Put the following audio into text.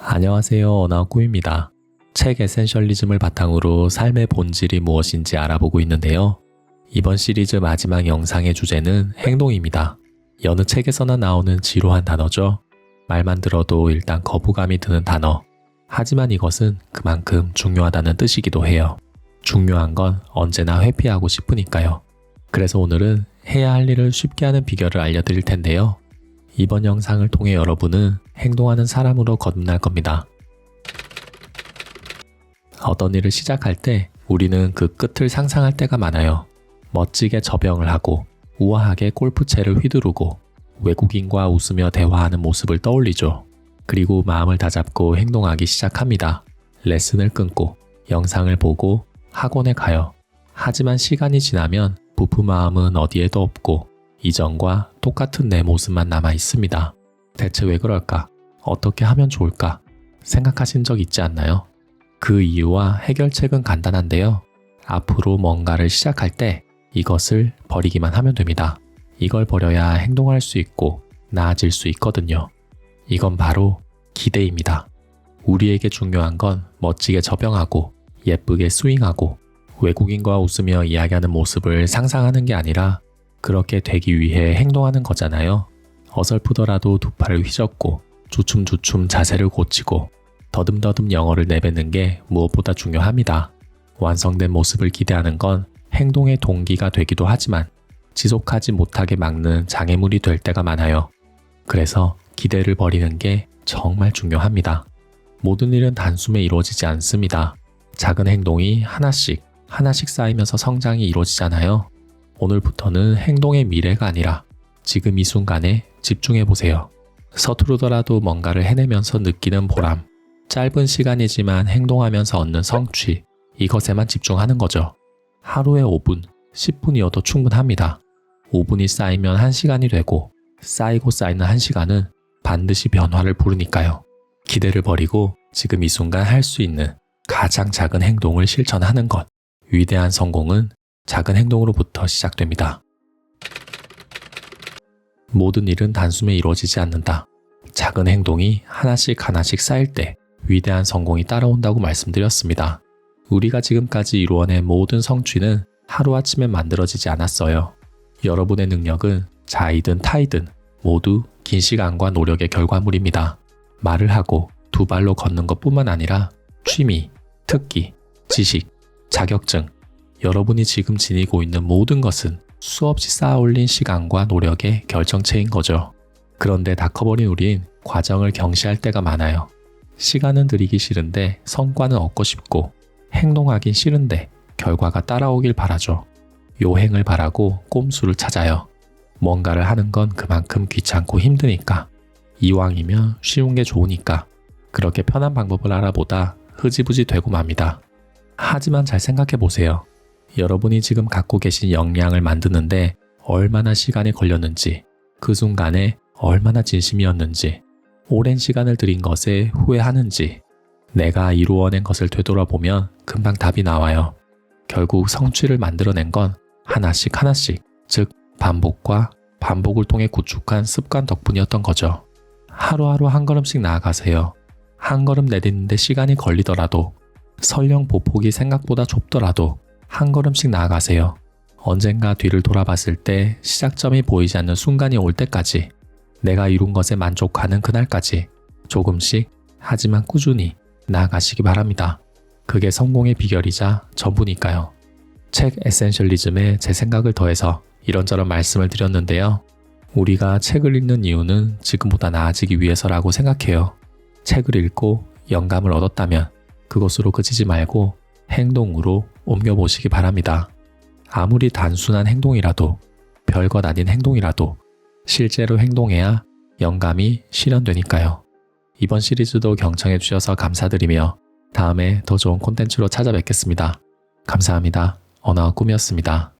안녕하세요. 언어꾸입니다. 책 에센셜리즘을 바탕으로 삶의 본질이 무엇인지 알아보고 있는데요. 이번 시리즈 마지막 영상의 주제는 행동입니다. 여느 책에서나 나오는 지루한 단어죠. 말만 들어도 일단 거부감이 드는 단어. 하지만 이것은 그만큼 중요하다는 뜻이기도 해요. 중요한 건 언제나 회피하고 싶으니까요. 그래서 오늘은 해야 할 일을 쉽게 하는 비결을 알려드릴 텐데요. 이번 영상을 통해 여러분은 행동하는 사람으로 거듭날 겁니다. 어떤 일을 시작할 때 우리는 그 끝을 상상할 때가 많아요. 멋지게 접영을 하고 우아하게 골프채를 휘두르고 외국인과 웃으며 대화하는 모습을 떠올리죠. 그리고 마음을 다잡고 행동하기 시작합니다. 레슨을 끊고 영상을 보고 학원에 가요. 하지만 시간이 지나면 부푼 마음은 어디에도 없고 이전과 똑같은 내 모습만 남아 있습니다. 대체 왜 그럴까? 어떻게 하면 좋을까? 생각하신 적 있지 않나요? 그 이유와 해결책은 간단한데요. 앞으로 뭔가를 시작할 때 이것을 버리기만 하면 됩니다. 이걸 버려야 행동할 수 있고 나아질 수 있거든요. 이건 바로 기대입니다. 우리에게 중요한 건 멋지게 접영하고 예쁘게 스윙하고 외국인과 웃으며 이야기하는 모습을 상상하는 게 아니라 그렇게 되기 위해 행동하는 거잖아요. 어설프더라도 두 팔을 휘젓고 주춤주춤 자세를 고치고 더듬더듬 영어를 내뱉는 게 무엇보다 중요합니다. 완성된 모습을 기대하는 건 행동의 동기가 되기도 하지만 지속하지 못하게 막는 장애물이 될 때가 많아요. 그래서 기대를 버리는 게 정말 중요합니다. 모든 일은 단숨에 이루어지지 않습니다. 작은 행동이 하나씩, 하나씩 쌓이면서 성장이 이루어지잖아요. 오늘부터는 행동의 미래가 아니라 지금 이 순간에 집중해 보세요. 서투르더라도 뭔가를 해내면서 느끼는 보람, 짧은 시간이지만 행동하면서 얻는 성취, 이것에만 집중하는 거죠. 하루에 5분, 10분이어도 충분합니다. 5분이 쌓이면 1시간이 되고, 쌓이고 쌓이는 1시간은 반드시 변화를 부르니까요. 기대를 버리고 지금 이 순간 할 수 있는 가장 작은 행동을 실천하는 것. 위대한 성공은 작은 행동으로부터 시작됩니다. 모든 일은 단숨에 이루어지지 않는다. 작은 행동이 하나씩 하나씩 쌓일 때 위대한 성공이 따라온다고 말씀드렸습니다. 우리가 지금까지 이루어낸 모든 성취는 하루아침에 만들어지지 않았어요. 여러분의 능력은 자이든 타이든 모두 긴 시간과 노력의 결과물입니다. 말을 하고 두 발로 걷는 것 뿐만 아니라 취미, 특기, 지식, 자격증, 여러분이 지금 지니고 있는 모든 것은 수없이 쌓아 올린 시간과 노력의 결정체인 거죠. 그런데 다 커버린 우린 과정을 경시할 때가 많아요. 시간은 들이기 싫은데 성과는 얻고 싶고 행동하긴 싫은데 결과가 따라오길 바라죠. 요행을 바라고 꼼수를 찾아요. 뭔가를 하는 건 그만큼 귀찮고 힘드니까. 이왕이면 쉬운 게 좋으니까. 그렇게 편한 방법을 알아보다 흐지부지 되고 맙니다. 하지만 잘 생각해 보세요. 여러분이 지금 갖고 계신 역량을 만드는데 얼마나 시간이 걸렸는지, 그 순간에 얼마나 진심이었는지, 오랜 시간을 들인 것에 후회하는지, 내가 이루어낸 것을 되돌아보면 금방 답이 나와요. 결국 성취를 만들어낸 건 하나씩 하나씩, 즉, 반복과 반복을 통해 구축한 습관 덕분이었던 거죠. 하루하루 한 걸음씩 나아가세요. 한 걸음 내딛는데 시간이 걸리더라도, 설령 보폭이 생각보다 좁더라도, 한 걸음씩 나아가세요. 언젠가 뒤를 돌아봤을 때 시작점이 보이지 않는 순간이 올 때까지 내가 이룬 것에 만족하는 그날까지 조금씩 하지만 꾸준히 나아가시기 바랍니다. 그게 성공의 비결이자 전부니까요. 책 에센셜리즘에 제 생각을 더해서 이런저런 말씀을 드렸는데요. 우리가 책을 읽는 이유는 지금보다 나아지기 위해서라고 생각해요. 책을 읽고 영감을 얻었다면 그것으로 그치지 말고 행동으로 옮겨보시기 바랍니다. 아무리 단순한 행동이라도 별것 아닌 행동이라도 실제로 행동해야 영감이 실현되니까요. 이번 시리즈도 경청해 주셔서 감사드리며 다음에 더 좋은 콘텐츠로 찾아뵙겠습니다. 감사합니다. 언어와 꿈이었습니다.